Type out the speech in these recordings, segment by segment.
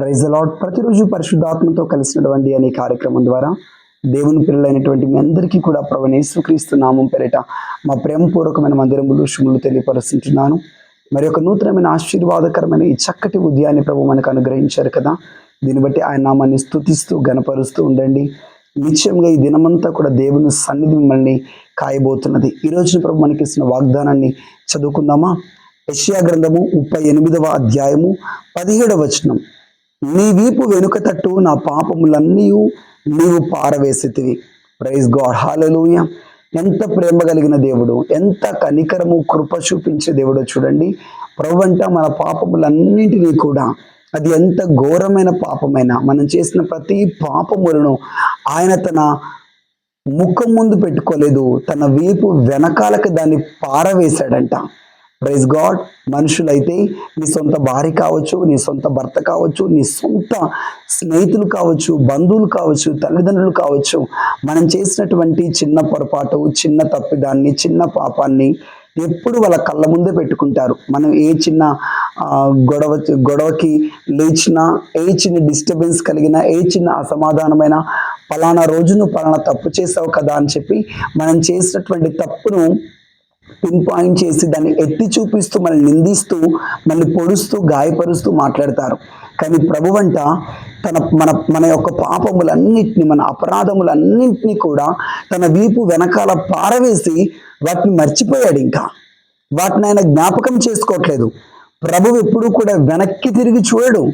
Praise allot ప్రతిరోజు పరిశుద్ధాత్మతో కలిసినటువంటి అనే కార్యక్రమం ద్వారా దేవుని పిల్లలైనటువంటి మీ అందరికీ కూడా ప్రవణేశ్వక్రీస్తు నామం పేరిట మా ప్రేమపూర్వకమైన మందిరములు శుములు తెలియపరుస్తుంటున్నాను. మరి ఒక నూతనమైన ఆశీర్వాదకరమైన ఈ చక్కటి ఉదయాన్ని ప్రభు మనకు అనుగ్రహించారు కదా. దీన్ని బట్టి ఆయన నామాన్ని స్తుతిస్తూ గనపరుస్తూ ఉండండి. నిత్యంగా ఈ దినమంతా కూడా దేవుని సన్నిధి మిమ్మల్ని కాయబోతున్నది. ఈ రోజున ప్రభు మనకి ఇస్తున్న వాగ్దానాన్ని చదువుకుందామా? యెషయా గ్రంథము ముప్పై ఎనిమిదవ అధ్యాయము పదిహేడవ వచనం. నీ వీపు వెనుక తట్టు నా పాపములన్నీ నీవు పారవేసితివి. ప్రైజ్ గాడ్ హాలూయ ఎంత ప్రేమ కలిగిన దేవుడు ఎంత కనికరము కృప చూపించే దేవుడో చూడండి. ప్రభు అంట మన పాపములన్నింటినీ కూడా అది ఎంత ఘోరమైన పాపమైనా మనం చేసిన ప్రతి పాపములను ఆయన తన ముఖం ముందు పెట్టుకోలేదు తన వీపు వెనకాలకు దాన్ని పారవేశాడంట. ప్రైజ్ గాడ్ మనుషులైతే నీ సొంత భార్య కావచ్చు నీ సొంత భర్త కావచ్చు నీ సొంత స్నేహితులు కావచ్చు బంధువులు కావచ్చు తల్లిదండ్రులు కావచ్చు మనం చేసినటువంటి చిన్న పొరపాటు చిన్న తప్పిదాన్ని చిన్న పాపాన్ని ఎప్పుడు వాళ్ళ కళ్ళ ముందే పెట్టుకుంటారు. మనం ఏ చిన్న గొడవ గొడవకి లేచినా ఏ చిన్న డిస్టర్బెన్స్ కలిగినా ఏ చిన్న అసమాధానమైన పలానా రోజు నువ్వు పలానా తప్పు చేసావు కదా అని చెప్పి మనం చేసినటువంటి తప్పును పిన్ పాయింట్ చేసి దాన్ని ఎత్తి చూపిస్తూ మనల్ని నిందిస్తూ మళ్ళీ పొడుస్తూ గాయపరుస్తూ మాట్లాడతారు. కానీ ప్రభువంట తన మన మన యొక్క పాపములన్నింటినీ మన అపరాధములన్నింటినీ కూడా తన వీపు వెనకాల పారవేసి వాటిని మర్చిపోయాడు ఇంకా. వాటిని ఆయన జ్ఞాపకం చేసుకోవట్లేదు. ప్రభువు ఎప్పుడూ కూడా వెనక్కి తిరిగి చూడడు.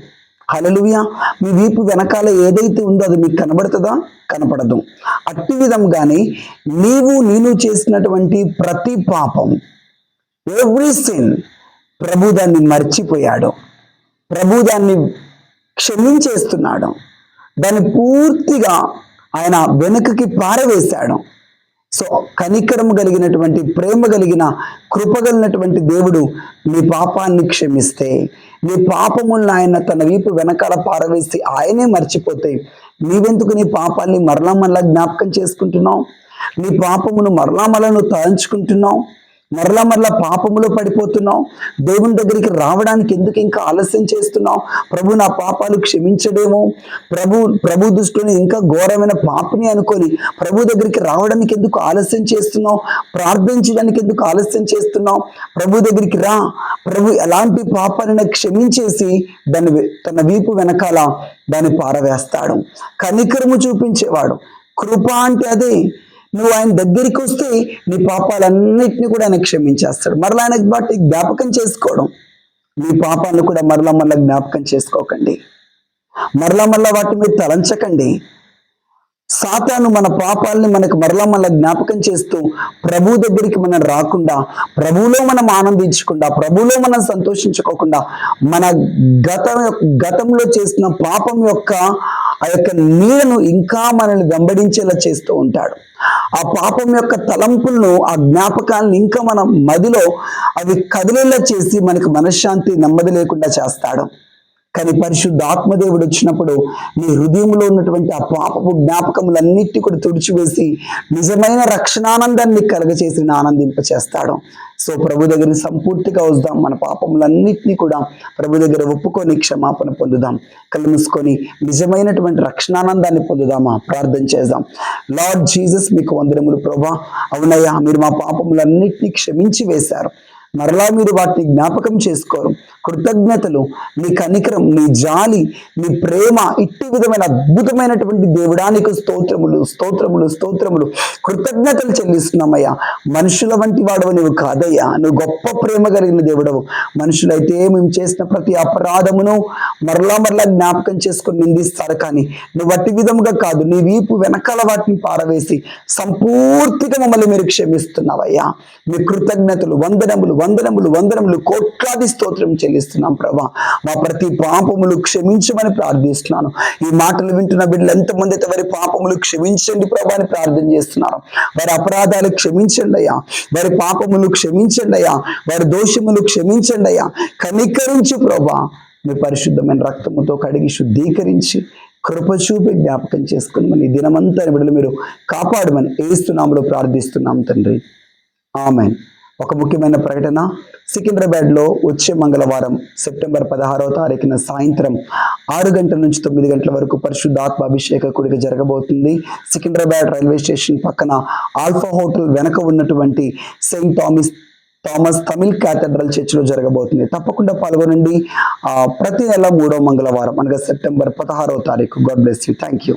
హలలుయ మీ వీపు వెనకాల ఏదైతే ఉందో అది మీకు కనబడుతుందా? కనపడదు. అట్టి విధంగానే నీవు నేను చేసినటువంటి ప్రతి పాపం ఎవ్రీ సిన్ ప్రభు దాన్ని మర్చిపోయాడు. ప్రభు దాన్ని క్షమించేస్తున్నాడు. దాన్ని పూర్తిగా ఆయన వెనుకకి పారవేశాడు. సో కనికరం కలిగినటువంటి ప్రేమ కలిగిన కృప కలిగినటువంటి దేవుడు నీ పాపాన్ని క్షమిస్తే నీ పాపములను ఆయన తన వీపు వెనకాల పారవేసి ఆయనే మర్చిపోతే నీవెందుకు నీ పాపాన్ని మరలా మరలా జ్ఞాపకం చేసుకుంటున్నావు? నీ పాపమును మరలా మరలా నువ్వు తలంచుకుంటున్నావు? మరలా మరలా పాపములో పడిపోతున్నావు. దేవుని దగ్గరికి రావడానికి ఎందుకు ఇంకా ఆలస్యం చేస్తున్నావు? ప్రభు నా పాపాలు క్షమించడేమో. ప్రభు ప్రభు దృష్టిని ఇంకా ఘోరమైన పాపని అనుకొని ప్రభు దగ్గరికి రావడానికి ఎందుకు ఆలస్యం చేస్తున్నావు? ప్రార్థించడానికి ఎందుకు ఆలస్యం చేస్తున్నావు? ప్రభు దగ్గరికి రా. ప్రభు ఎలాంటి పాపాలను క్షమించేసి దాన్ని తన వీపు వెనకాల దాన్ని పారవేస్తాడు. కనికరము చూపించేవాడు. కృప అంటే అదే. నువ్వు ఆయన దగ్గరికి వస్తే నీ పాపాలన్నిటిని కూడా ఆయన క్షమించేస్తాడు. మరలా ఆయనకు బట్టి జ్ఞాపకం చేసుకోవడం. మీ పాపాలను కూడా మరలా మరలా జ్ఞాపకం చేసుకోకండి. మరలా మరలా వాటి మీద తలంచకండి. సాతాను మన పాపాలని మనకు మరలా మరలా జ్ఞాపకం చేస్తూ ప్రభు దగ్గరికి మనం రాకుండా ప్రభువులో మనం ఆనందించకుండా ప్రభువులో మనం సంతోషించుకోకుండా మన గత గతంలో చేసిన పాపం యొక్క ఆ యొక్క నీడను ఇంకా మనల్ని వెంబడించేలా చేస్తూ ఉంటాడు. ఆ పాపం యొక్క తలంపులను ఆ జ్ఞాపకాలను ఇంకా మన మదిలో అవి కదిలేలా చేసి మనకు మనశ్శాంతి నెమ్మది లేకుండా చేస్తాడు. కానీ పరిశుద్ధ ఆత్మదేవుడు వచ్చినప్పుడు నీ హృదయంలో ఉన్నటువంటి ఆ పాపపు జ్ఞాపకములన్నిటి కూడా తుడిచివేసి నిజమైన రక్షణానందాన్ని కలగచేసి ఆనందింప చేస్తాడు సో ప్రభు దగ్గర సంపూర్తిగా వద్దాం మన పాపములన్నింటినీ కూడా ప్రభు దగ్గర ఒప్పుకొని క్షమాపణ పొందుదాం. కళ్ళు మూసుకొని నిజమైనటువంటి రక్షణానందాన్ని పొందుదామా? ప్రార్థన చేద్దాం. లార్డ్ జీసస్ మీకు వందరములు ప్రభా. అవునయ్యా మీరు మా పాపములన్నింటినీ క్షమించి వేశారు మరలా మీరు వాటిని జ్ఞాపకం చేసుకోరు. కృతజ్ఞతలు నీ కనికరం నీ జాలి నీ ప్రేమ ఇట్టి విధమైన అద్భుతమైనటువంటి దేవుడానికి స్తోత్రములు స్తోత్రములు స్తోత్రములు. కృతజ్ఞతలు చెల్లిస్తున్నామయ్యా. మనుషుల వంటి వాడవు నువ్వు కాదయ్యా. నువ్వు గొప్ప ప్రేమ కలిగిన దేవుడవు. మనుషులైతే మేము చేసిన ప్రతి అపరాధమును మరలా మరలా జ్ఞాపకం చేసుకుని నిందిస్తారు కానీ నువ్వు అట్టి విధముగా కాదు నీ వీపు వెనకాల వాటిని పారవేసి సంపూర్తిగా మమ్మల్ని మీరు క్షమిస్తున్నావయ్యా. మీ కృతజ్ఞతలు వందనములు వందనములు వందనములు కోట్లాది స్తోత్రం చెల్లిస్తున్నాం ప్రభా. మా ప్రతి పాపములు క్షమించమని ప్రార్థిస్తున్నాను. ఈ మాటలు వింటున్న బిడ్డలు ఎంతమంది అయితే వారి పాపములు క్షమించండి ప్రభా అని ప్రార్థన చేస్తున్నారు. వారి అపరాధాలు క్షమించండి అయ్యా. వారి పాపములు క్షమించండి అయ్యా. వారి దోషములు క్షమించండి అయ్యా. కనికరించు ప్రభా. మీ పరిశుద్ధమైన రక్తముతో కడిగి శుద్ధీకరించి కృపచూపి జ్ఞాపకం చేసుకుని మన ఈ దినమంతా బిడ్డలు మీరు కాపాడమని ఏస్తున్నాములో ప్రార్థిస్తున్నాం తండ్రి. ఆమెన్. ఒక ముఖ్యమైన ప్రకటన. సికింద్రాబాద్లో వచ్చే మంగళవారం సెప్టెంబర్ పదహారవ తారీఖున సాయంత్రం ఆరు గంటల నుంచి తొమ్మిది గంటల వరకు పరిశుద్ధాత్మ అభిషేక కూడిక జరగబోతుంది. సికింద్రాబాద్ రైల్వే స్టేషన్ పక్కన ఆల్ఫా హోటల్ వెనక ఉన్నటువంటి saint Thomas Thomas Tamil cathedral చర్చిలో జరగబోతుంది. తప్పకుండా పాల్గొనండి. ప్రతి నెల మూడో మంగళవారం అనగా సెప్టెంబర్ పదహారవ తారీఖు. God bless you. Thank you